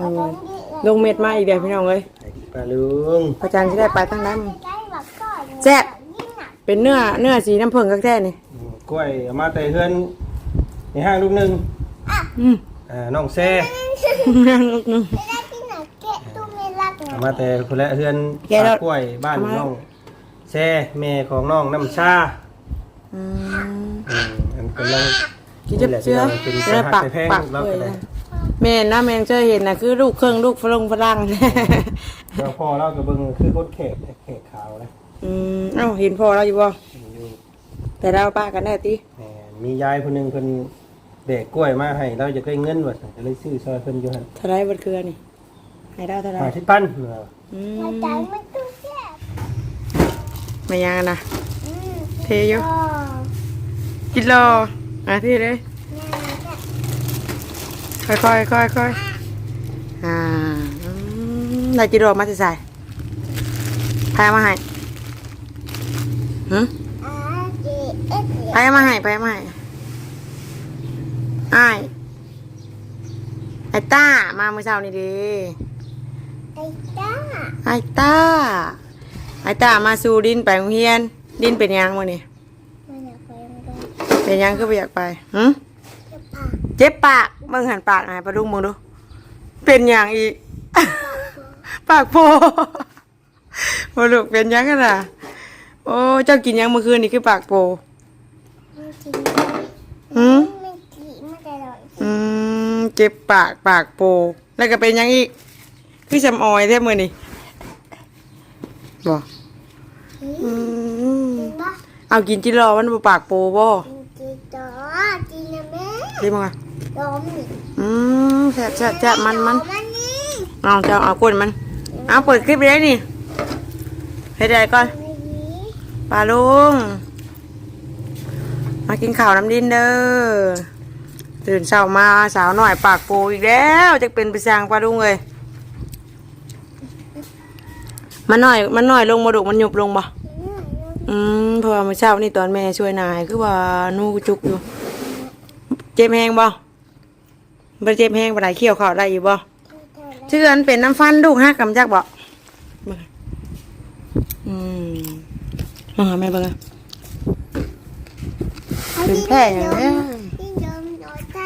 อืมลงเม็ดมาอีกเดี๋ยวพี่น้องเอ้ยไอ้ปลาลุงพระจันทร์จะได้ไปทั้งนั้นได้บักก่อนแซ่บเป็นเนื้อเนื้อสีน้ำผึ้งกักแท้นี่อืมกล้วยเอามาแต่เฮือนในห้างลูกหนึงอืมอ่าน้องแซ่นั่งลูกหนึงไม่ได้ที่ไหนแกะตู้ไม่รักเอามาแต่คนละเฮือนแกะแล้วปลากล้วยบ้านเอามาน้องแซ่แม่ของน้องน้ำชาอืมอืมอันกำลังกินจะเชื้อเป็นจะได้ปักแพงปักแล้วเลก็ยได้นะ แม่นะแม่เจอเห็นนะคือลูกเครื่องลูกฝรั่งฝรั่งแล้วพ่อเราก็เบิ่งคือคนแขกแขกขาวนะอืมเอ้าเห็นพอเราอยู่บ่อยู่แต่เราป้ากันแน่ติแหมมียายคนหนึงเพิ่นแบกกล้วยมาให้เราจะได้เงินว่าซั่นก็เลยซื้อซอยเพิ่นอยู่หั่นเท่าไรบัดเคือนี่ให้เราเท่าไรหาที่ปั้นเอออืมามใจมันตู้แซ่บไม่ยังนะอืมเทอยู่อ๋อกินรออะที่เลยเนี่ยแซ่บ ค่อยค่อยค่อยค่อยอ่าอืมได้กินรอมาสิใส่พายมาให้หืมอ่าเจเอสพายมาให้พายมาให้อ้ายไอ้ต้า มาเมื่อเช้านี่ดีไอ้จ้า ไอ้ต้า ไอ้ต้า มาสู่ดินไปโรงเรียน ดินเป็นยังมื้อนี่มันอยากไปมันก็เป็นยังคือบ่อยากไปหืมจะปาก เจ็บปากเบิ่งหันปากหน่อยปลาดุงมึงดู เป็นอย่างอีก ปากโพบ่ลูกเป็นหยังกันน่ะ โอ้เจ้ากินหยังเมื่อคืนนี่คือปากโพมันกินหืมมันกินมันอร่อยอืมเจ็บปากปากโพแล้วก็เป็นหยังอีก คือจำออยแท้มื้อนี่บ่อืมกินปะเอากินจิรอมันบ่ปากโพบ่ กินกินต่อกินนะ แม่ดีมั้งอะดมนี่อืมแซ่บแซ่บแซ่บมันมันมันนี่เอาเจ้าเอาก้นมัน เอาเปิดคลิปไปได้นี่เฮ็ดได้ก่อนไม่นี้ปลาลุง มากินข้าวน้ำดินเด้อ ตื่นเช้ามาสาวหน่อยปากโปอีกแล้วจะเป็นไปสร้างปลาลุงเลยมันหน่อยมันหน่อยลงมาดุมันหยุบลงบ่อืมเพราะว่าเมื่อเช้านี่ตอนแม่ช่วยนายคือว่านูจุกอยู่ เจ็บแห้งบ่บ่เจ็บแห้งบ่ได้เคี่ยวข้าวได้อยู่บ่เชื่ออันเป็นน้ำฟันลูกฮักกำจักบ่เบิ่งอืมมาหาแม่เบิ่งอะเป็นแผลอย่างเงี้ยที่ดมโดนใจ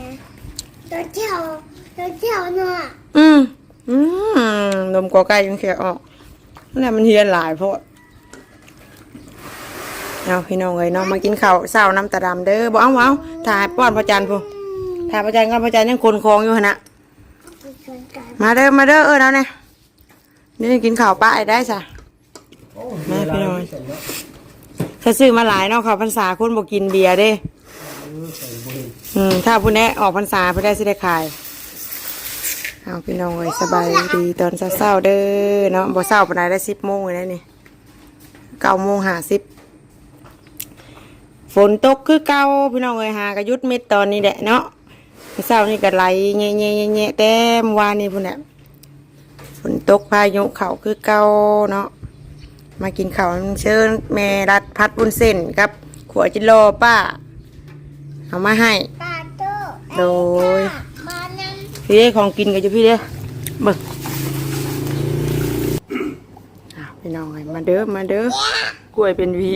นะโดนเที่ยวโดนเที่ยวเนาะอืมอืมนมกอไก่ยังเขียออกนั่นแหละมันเฮียนหลายเพราะ เอาพี่น้องเอ้ยเน้องมากินข้าวเศร้าน้ำตาดำเด้อบอกเอาเอาถ่ายป้อนพระจันทร์พูถ่ายพระจันทร์ก่อนพระจันทร์ยังคนคลองอยู่หั่นนะมาเด้อมาเด้อเออแล้วเนี่ยนี่กินข้าวป้าไอ้ได้จ้ะแม่พี่น้อยถ้าซื้อมาหลายเนาะข้าวพรรษาคนบอกกินเบียร์เด้อืมถ้าผู้แนะออกพรรษาเพื่อได้สิได้ขายเอาพี่น้องเอ้ยสบายดีตอนเช้าๆเด้อเนาะบ่เช้าปานใดได้สิบโมงเลยนะนี่เก้าโมงห้าสิบ ฝนตกคือเก่าพี่น้องเอ้ยหากระยุดเม็ดตอนนี้แหละเนาะเช้านี่ก็ไหลแง่ๆแง่ๆแต่เมื่อวานนี่พุ่นน่ะฝนตกพายุเขาคือเก่าเนาะมากินข้าวเชิญแม่รัดพัดบุญเส้นกับขวดจิโลป้า เอามาให้ตาโตโดยมานั่งพี่เด้ของกินกันอยู่พี่เด้เบิกอ้าวพี่น้องเอ้ยมาเด้อมาเด้อกล้วยเป็นวี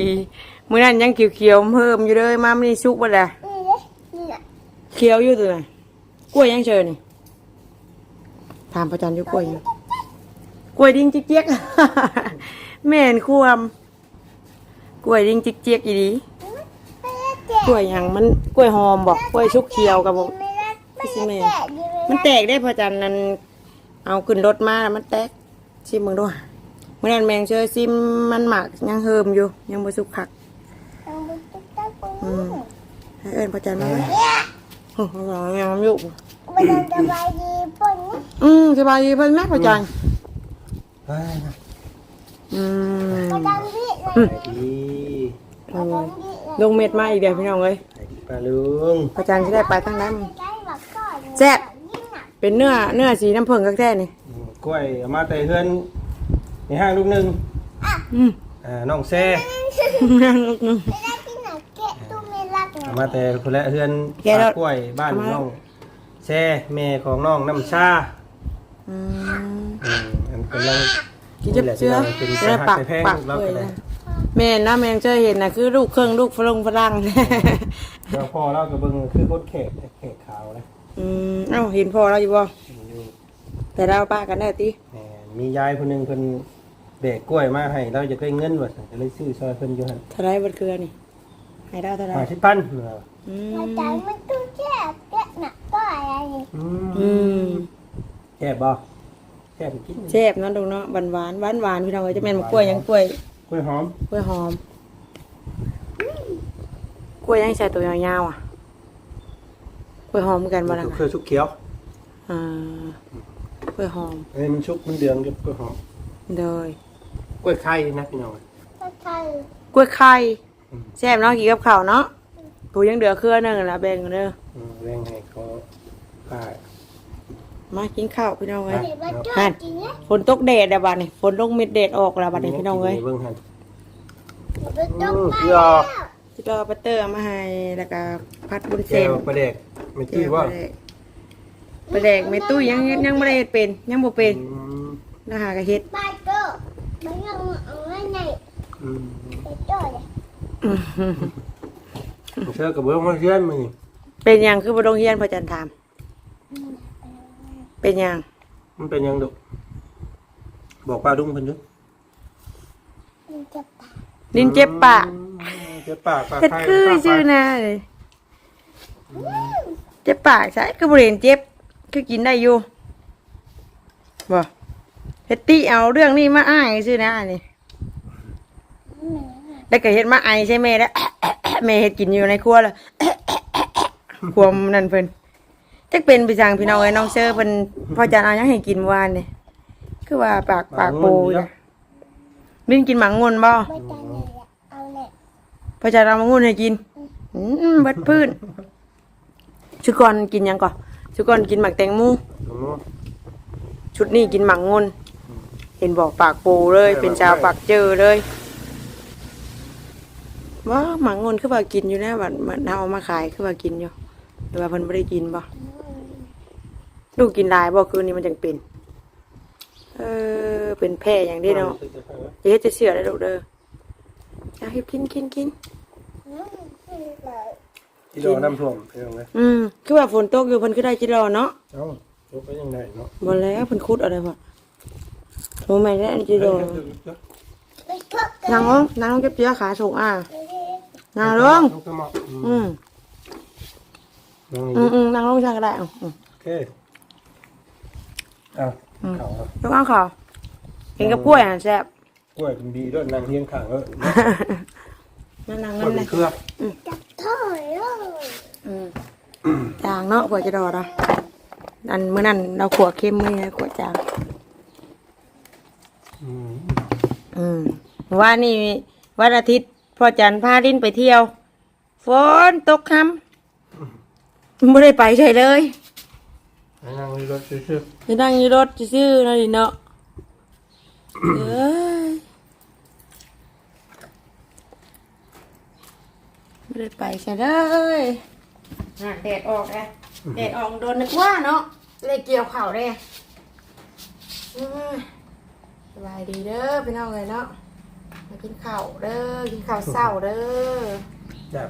มื้อนั้นยังเขียวๆเพิ่มอยู่เลยมามันนี่สุกบ่ล่ะนี่เลยนี่แหละเขียวอยู่ตัวน่ะกล้วยยังเชิญนี่ถามประจันอยู่กล้วยอยู่กล้วยดิ้งจิกเจี๊ยกแม่นความกล้วยดิ้งจิกเจี๊ยกอีดีไม่ได้แกะกล้วยหยังมันกล้วยหอมบอกกล้วยชุกเขียวกับบอกไม่ได้ไม่พี่สิได้แม่แกะดีไหมันแตกได้พอจันนั้นเอาขึ้นรถมาแล้วมันแตกชิมมึงด้วยเมื่อนั้นแมงเชอซิมมันหมักยังเฮิมอยู่ยังบ่สุกคัก เอาไปตุ๊กตาปู อืมให้เอิ้นพอจันมาไว้โอ้โหยังมันอยู่มันจะสบายดีปุ่นนี่อืมสบายดีเพิ่นแม่พอจันเฮ้ยอืมมันดังพี่เลยไอ้ดีเออลงเม็ดมาอีกเดี๋ยวพี่น้องเอ้ยไอ้ดีปลาลุงพอจันจะได้ไปทั้งนั้นได้บักก่อนแซ่บยิ่งหนักเป็นเนื้อเนื้อสีน้ำผึ้งกักแท้นี่อืมกล้วยเอามาแต่เฮือนในห้างลูกหนึงอืม อ่าน้องแซ่นั่งลูกหนึงไม่ได้ มาแต่คนละเฮือนแกะแล้วปลากล้วยบ้านเอามาน้องแซ่แม่ของน้องน้ำชาออืม อืมอันเป็นเรื่องกินจับเชื้อเป็นจะได้ปักไปแพงปักแล้วเปื่อยก็ได้นะแม่นะแม่ยังเจอเห็นนะคือลูกเครื่องลูกฝรั่งฝรั่งแล้วพอเราก็เบิ่งคือรถเขตเขตขาวนะอืมเอ้าเห็นพอเราอยู่บ่อยู่ แต่เราป้ากันได้ติแหมมียายคนหนึงเพิ่นแบกกล้วยมาให้เราจะได้เงินว่าซั่นก็เลยซื้อซอยเพิ่นอยู่หั่นเท่าไรบัดเกลือนี่ ให้ได้เท่าไร50พันอืมันมใจมันตู้แช่แกะหนักก็อะไรนี่อือืมมแซ่บบ่แซ่บกินแซ่บเนาะลูกเนาะหวานหวานหวานหวานพี่น้องเอ้ยจะแม่นมะกล้วยยังกล้วยกล้วยหอมกล้วยหอมกล้วยยังใส่ตัวยาวๆอะกล้วยหอมเหมือนกันบ่ล่ะเครือชุกเขียวอ่ากล้วยหอมอันนี้มันชุกมันเดืองกับกล้วยหอมโดยกล้วยไข่นะพี่น้องก็ใช่กล้วยไข่อืม แซ่บเนาะกินกับข้าวเนาะกูยังเดือเครือหนึงละแบ่งกันเด้ออืมแรงให้เขาป้ามากินข้าวพี่น้องเอ้ยเดี๋ยวมันจอดจริงเนี่ยฝนตกแดดแล้วบัดนี้ฝนลงเม็ดแดดออกแล้วบัดนี้พี่น้องเอ้ย เบิ่งหั่นเดี๋ยวมันจอดอืมไปเดี๋ยวแล้วจิรอปัตเตอร์เอามาให้แล้วก็พัดบุญแก้เส้นวปลาแดกไม่ตื้อว่าประแดกไม่ตู้ยังยังไม่ได้เฮ็ดเป็นยังบ่เป็นอืมแล้วหากะเฮ็ดไปเก็มันยังเอาไว้ในอืมไปจอด เลยเชื่อกับเบิ่งว่าเชื่อมึงเป็นหยังคือบ่ต้องเรียนพระจันทร์ถาม เป็นหยังมันเป็นยังดุบอกป้าดุ้งเพิ่นดูมันจะตายดินเจ็บปากเจ็บปากปากเฮ็ดไข้คือปากชื่อนะเลยเจ็บปากใช่คือบ่เห็นเจ็บ คือกินได้อยู่บ่เฮ็ดติเอาเรื่องนี้มาอ้างชื่อนะนี่ แล้วก็เฮ็ดมาไอใช่แม่แล้วแม่เฮ็ดกินอยู่ในครัวแล้วความนั่นเพิ่นจักเป็นไปจังพี่น้องเอ้ยน้องเชอเพิ่นพ่อจันเอาหยังให้กินเมื่อวานนี่คือว่าปากปากโปอยู่นะลิ้นกินหมังงนบ่ไม่ตายเลยอะเอาเลยพ่อจันเอาหมังงนให้กิน อืมเบิดพื้นชุดก่อนกินหยังก่อนชุดก่อนกินหมักแตงโมโอ้โหชุดนี้กินหมังงนเห็นบอกปากโปเลย เป็นชาวปากเจอเลย ว่าหมังงนคือว่ากินอยู่นะบัดมันเอามาขายคือว่ากินอยู่หรือว่าเพิ่นบ่ได้กินบ่ลูกกินหลายบ่คืนนี้มันจังเป็น เออเป็นแพ้อย่างนี้เนาะอย่าเฮ็ดจะเสือได้ลูกเด้ออยากให้กินกินกินอืมเลยที่โดนน้ำท่วมเป็นยังไงอืมคือว่าฝนตกอยู่เพิ่นคือได้จิรอเนาะเอ้าจบไปยังไงเนาะบ่แล้วเพิ่นคุดอะไรบ่โทรมาแล้วอันจิรอไปก็กันนางลงนางลงเก็บเจือขาส่งอะ นางลงลงสมองอืมอืมอืมอืมนางลงช่างก็ได้อะอืมโอเคเอาเขาครับยกเอาเขากินกับกล้วยอะแซ่บกล้วยเป็นบีด้วยนางเฮียงข้างเออนั่นนางกล้วยนั่นเป็นะนเครือจับท่อเลยอืมจางเนาะกว่าจะดอดอะอันมื้อนั้นเราขัวเค็มมื้อนี้ขัวจาง อืมอืมว่านี่วันอาทิตย์ พ่อจันทร์พาลิ้นไปเที่ยว ฝนตกค่ำไม่ได้ไปใช่เลยให้นางมีรถซื่อจะนั่งอยู่รถซื่อๆนั่นนี่เนาะเอ้ยไม่ได้ไปใช่เลยอะแดดออกเลยแดดออกโดนนึกว่าเนาะเลยเกี่ยวเข่าวเลยอืมสบายดีเด้อพี่น้องเลยเนาะ มากินข้าวเด้อกินข้าวเศร้าเด้อๆแบบ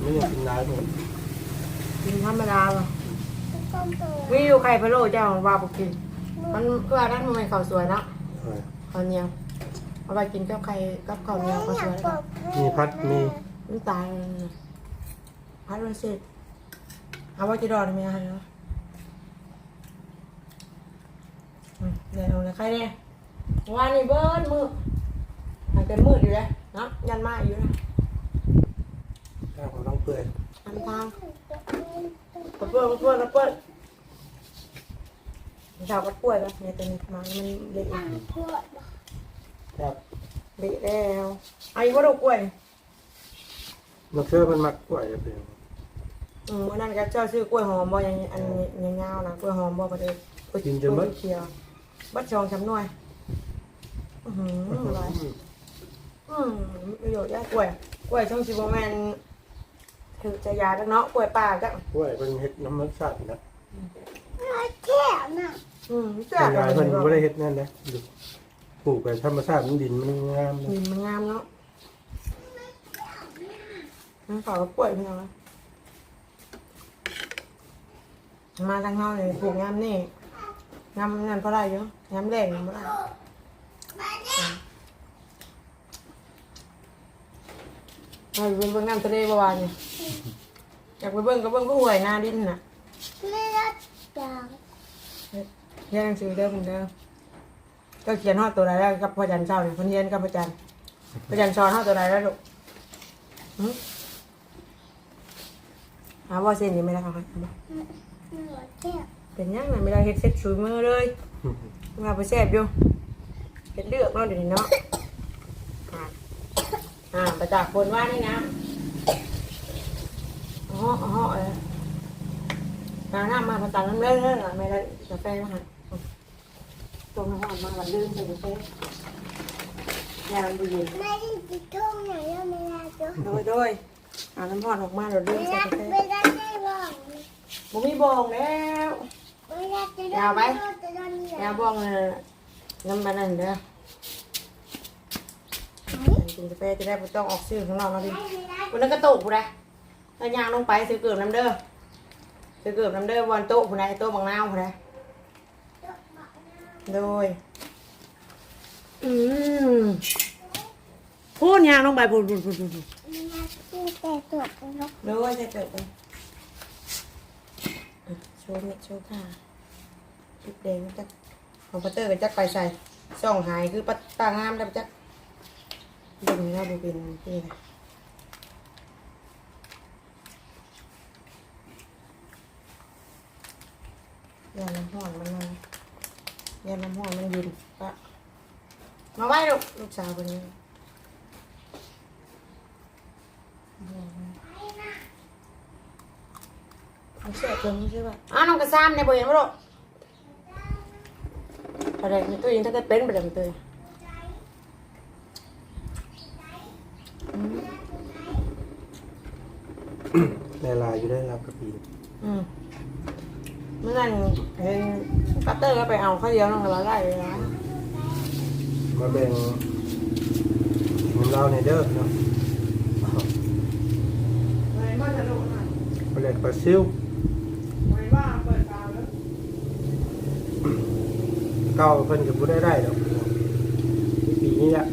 ไม่ยังกินร้ายผมกินธรรมดาเหรอก็เปิดมีอยู่ไข่พะโล้เจ้าของว่าบอกกิน มันคือว่านั้นมันเป็นข้าวสวยเนาะเออข้าวเหนียวเอาไปกินกับไข่กับข้าวเหนียวข้าวสวยแล้วกันมีพัดมีน้ำตาลพัดมันเสร็จเอาไว้จะรอได้ไหมฮะเนาะอืมเดี๋ยวเอาเลยใครเนี่ย วันนี้เบิ้ลมืดหายใจมืดอยู่เลยเนาะยันมาอยู่นะข้าวของต้องเปื่อยทำทางกระเปื้อนกระเปื้อนกระเปื้อนชาวกระป่วยปะเนี่ยตัวนี้มามันเละอีกพวดครับเละแล้วไอ้ว่าดอกกล้วยมันเชื่อมันมักกล้วยจะเป็นอืมวันนั้นก็เจ้าซื้อกล้วยหอมบ่อยังอันยังยาวนะกล้วยหอมบ่ประเดี๋ยวกล้วยเขียวบัดชองช้ำหน่วยอือ หืออร่อยอืมประโยชน์ย่กล้วยกล้วยช่องชิบแมนถือจะยาแล้วเนาะกล้วยป่าก็กล้วยเป็นเห็ดน้ำมันสัตว์นะรถเที่ยวน่ะอืมแต่ยายเพิ่ได้เฮ็ดนั่นนะดูปลูกไปธรรมชาติมันดินมันงามนะดินมันงามเนาะมันขอป่วยเพียงวะมาทางเฮาเลยปลูกงามนี่งามนั่นเพราะอะไรเยอะงามแรงงามเพราะอะไร ไปเบิ่งเบิ่งน้ำทะเลเมื่อวานนี่อยากไปเบิ่งก็เบิ่งก็ห่วยหน้าดินน่ะไม่รถจังเรียนหนังสือเด้อคุณเด้อก็เขียนฮอดตัวใดแล้วกับพ่อจันเช้าเนี่ยคนเรียนกับพ่อจันพ่อจันสอนฮอดตัวใดแล้วลูกหึหาว่าเส้นนี่ไม่ได้ค่ะรถเที่ยวเป็นยังไงไม่ได้เฮ็ดเซ็ตชูมือเลยมาไปแซ่บอยู่เฮ็ดเลือกเนาะเดี๋ยวนี้เนาะอ่า อ่าประจักษ์คนว่านี่นะอ๋ออ๋อเออน้ำน้ำมาประจักษ์น้ำเลื่อนเลื่อนหรอไม่ได้กาแฟมาหันตรงน้ำหอมมาวันลื่นใส่กาแฟยามันดูเย็นไม่ได้ติดทุ่งไหนก็ไม่ได้จ้ะโดยโดยเอาน้ำหอมออกมาเราลื่ไม่นใส่ได้กาแฟไม่ได้ได้บ้างบ่มีบองแล้วไม่ได้จะโดยาวไหมนจะโดนเหยียยาบบองเลยน้ำมันนั่นเด้อกิ นกาแฟจะได้ไม่ต้องออกซื้อข้างนอกเนาะพี่ไม่ได้วันนั้นก็โต๊ะผู้ใดแล้วยางลงไปซื้อเกือบน้ำเด้อซื้อเกือบน้ำเด้อวันโต๊ะผู้ใดโต๊ะบางนาวผู้ใดโดยอืมพูดยางลงไปพูดพูดพูดพูดพูดไม่ได้กินแต่ตัวนกโดยจะเกิดไปโชว์เม็ดโชว์ค่ะคลิปแดงจักของปัตเตอร์กันจักไปใส่ส่องหายคือปัตตางามได้วจัก ดึงแล้วดูเป็นที่นะยาน้ำห้อนมันมายาน้ำห้อนมันเยินปะมาไว้ลูกลูกสาวคนนี้มันเสียตรงนี้ใช่ป่ะอ้าวน้องกระซ้ำในบ่เห็นบ่ลูกประเด็นตัวเองถ้าเกิดเป็นประเด็นตัวเอง ในลายอยู่ได้รับกระปีอืมเมื่อนั้นเห็นปัตเตอร์ก็ไปเอาข้าวเดียวน้องกระไรเลยนะมาแบ่งเงินเราในเด้อเนาะไม่ว่าจะลูกนะปลาแหลกปลาซิวไม่ว่าเปิดตาแล้วเก้าเพิ่นก็บ่ได้ได้ดอกปีนี้แหละ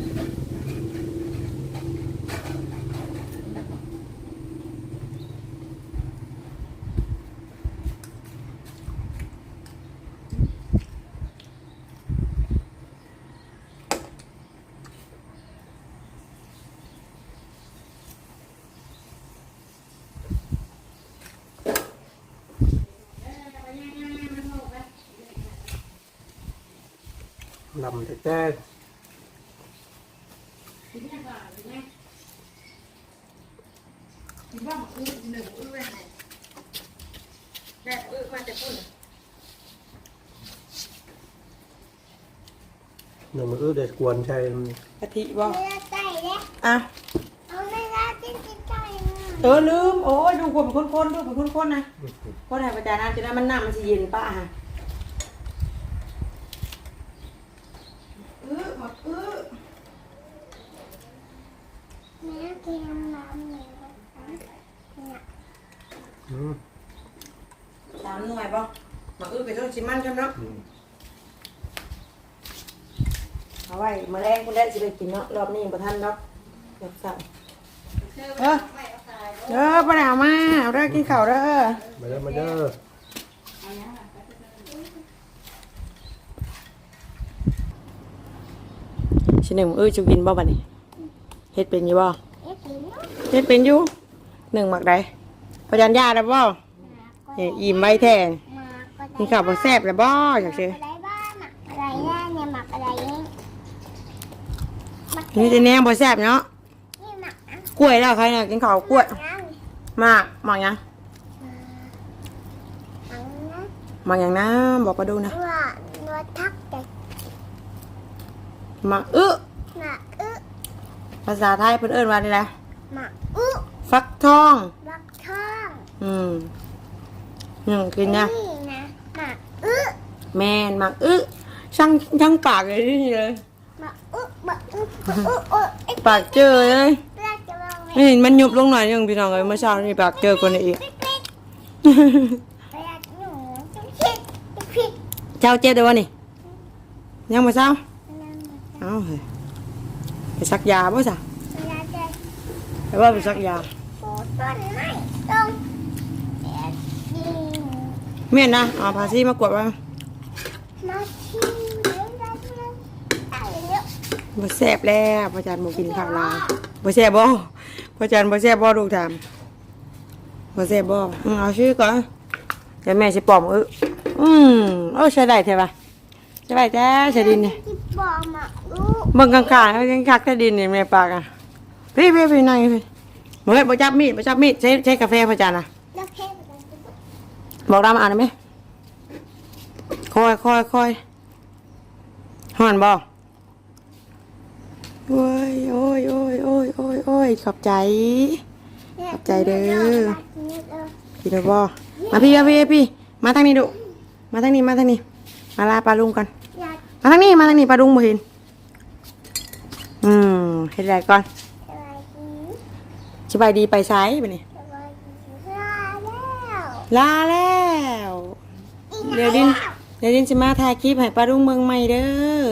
ลำแต่แต่ว่าอื้อหนึ่งอื้อไว้ไหนแม่อื้อมาจะพูดหนึ่งมือเด็ดกวนใช่กะทิบ่ไม่ได้ใจเลยอะเอาไม่ได้กินกินใจมาเออลืม โอ้ยดูคนเป็นคนๆดูเป็นคนๆนะคนไหนประจานน้ำจะได้มันน้ำมันจะเย็นป้าฮะอื้อหมดอื้อ แม่กินน้ำเหนียวเนี่ย อืม สามหน่วยบ่ มาอื้อไปต้นชิมมันใช่ไหมเนาะอืมเอาไว้มาแรงคุณได้สิไปกินเนาะรอบนี้ประทันดอกรอบสั่งเออเด้อป้าหนาวมาเอาเด้อกินข้าวเด้อมาเด้อมาเด้อชิ้นหนึ่งเอ้ยจะกินบ่บัดนี้เฮ็ดเป็นอยู่บ่เอ๊ะกินเนาะเฮ็ดเป็นอยู่หนึ่งหมักใดพยัญญาได้บ่เฮ้ยอิ่มไว้แท้ มาก็กินข้าวบ่แซ่บแล้วบ่อยากซื้ซื้อออะไรบ้างหมักอะไรแน่เนี่ยหมักอะไรเนี่ยหมักนี่จะแนงบ่แซ่บเนาะนี่หมักนะกล้วยแล้วใครเนี่ยกินข้าวกล้วยนะหมากหมากยังหมักนะหมากยังนะบอกมาดูนะว่าเอทักแต่หมากอึหมักอึภาษาไทยเพิ่นเอิ้นว่านี่แหละหมักอึฟักทองบักทองอืมอืมกินนะนี่ นะแม่นมักอึช่างช่างปากเลยนี่เลยมาอึมาอึมาอึอึเอ็กปากเจอเลยแรกจะลองนี่มันยุบลงหน่อยยังพี่น้องเลยเมื่อเช้านี่ปากเจอกว่านี้อีกเวลาหนูจะผิดจะผิดเจ้าเจ็บเดี๋ยววะนี่ยังมาเช้าเวลาเอ้าเฮ้ยไปซักยาบ่จ้ะเวลาจะ ไปว่าไปซักยาโอ้ต้นไม้ต้องแอบยิง เมียนนะเอาผ้าซีมากวดว่ามาบ่แซ่บแล้วพ่อจันบ่กินข้าวลาบ่แซ่บบ่พ่อจันบ่แซ่บบ่ลูกถามบ่แซ่บบ่เอาชื่อก่อนเดี๋ยวแม่สิปอมเอออืมเออใช้ได้ใช่ปะใช้ได้จ้าใช้ดินนี่ที่บอกมาลูกเบิ่งข้างๆเอายังคักแต่ดินนี่แม่ปากอะพี่พี่พี่นั่งพี่บ่ให้บ่จับมีดบ่จับมีดใช้ใช้กาแฟพ่อจันน่ะ แล้วแค่แบบนั้น บอกดามอ่านได้ไหมคอยคอยคอยห่อนบอกโอ้ยโอ้ยโอ้ยโอ้ยโอ้ยโอ้ยขอบใจ ขอบใจเด้อพี่เด้อบ่มาพี่มาพี่มาพี่ มาทางนี้ดู มาทางนี้มาทางนี้ มาลาปลาลุงก่อนอยากมาทางนี้มาทางนี้ปลาลุงบ่เห็น อืมเฮ็ดไรก่อนสบายดีสบายดีไปไสายไปนี่สบายดี ลาแล้วเดี๋ยวดินเดี๋ยวดินจะมาถ่ายคลิปให้ปลาลุงเมืองใหม่เด้อ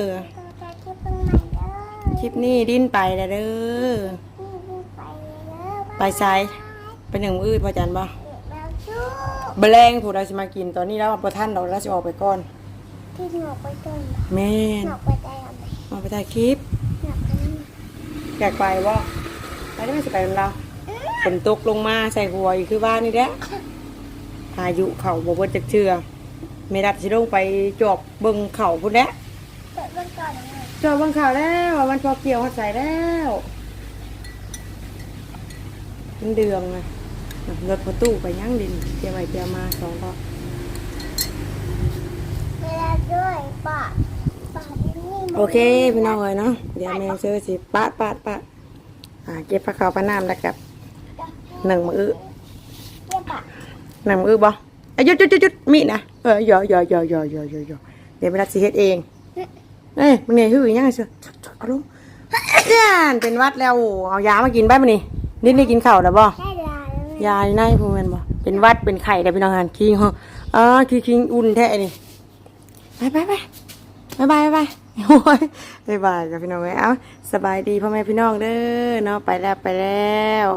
คลิปนี้ดินไปแล้วเด้อนี่วิ่งไปเด้อไปไสายไปหนึ่งมืออื่นพอจันบ่แล้วจู้แมลงผู้ใดสิมากินตอนนี้แล้วประท่านเราแล้วจะออกไปก่อนที่หนอกไปต้นแม่นหนอกไปได้ทำไมออกไปถ่ายคลิปอกไปนั่นอยากไปบ่ไปได้ไหมสิไปกับเราฝนตกลงมาใส่หัวอีกคือว่านี่แหละ พายุเข่าบ่เบิดจักเทื่อเมดัดสิลงไปจอบเบิ่งเข่าพุ่นแหละเปิดวันก่อนเลยจอบเบิ่งเข่าแล้วมันพอเกี่ยวเขาใส่แล้วมันเดืองนะรถประตูไปยั่งดินเกี่ยวไปเกี่ยวมาสองรอบเวลาด้วยปะปะที่นี่มันโอเคพี่น้องเลยเนาะเดี๋ยวแมงเซอร์สิปาดปาดปาดอ่าเก็บผักขาวปลาน้ำแล้วกับหนึ่งมือเรียบปะห นึ่งมือบ่อายุดหยุดหยุดหยุดมีดนะเออหยอหยอหยอหยอหยอหยอหยอเดี๋ยวไปรัดสิเฮ็ดเองเอ้ยมึงเนี่ยหื้อยังไงเสือเอาลงย่านเป็นหวัดแล้วเอายามากินไปมั้นี่นิดนี่กินข้าวแล้วบ่ได้ลาแล้วยาอยู่ในพูแม่นบ่เป็นหวัดเป็นไข้แต่พี่น้องหันคิงเหรออ๋อคือคิงอุ่นแท้นี่ไปไปไปบายบายบายบายโอ้ยบายบายกับพี่น้องเอ้ยเอาสบายดีพ่อแม่พี่น้องเด้อเนาะไปแล้วไปแล้ว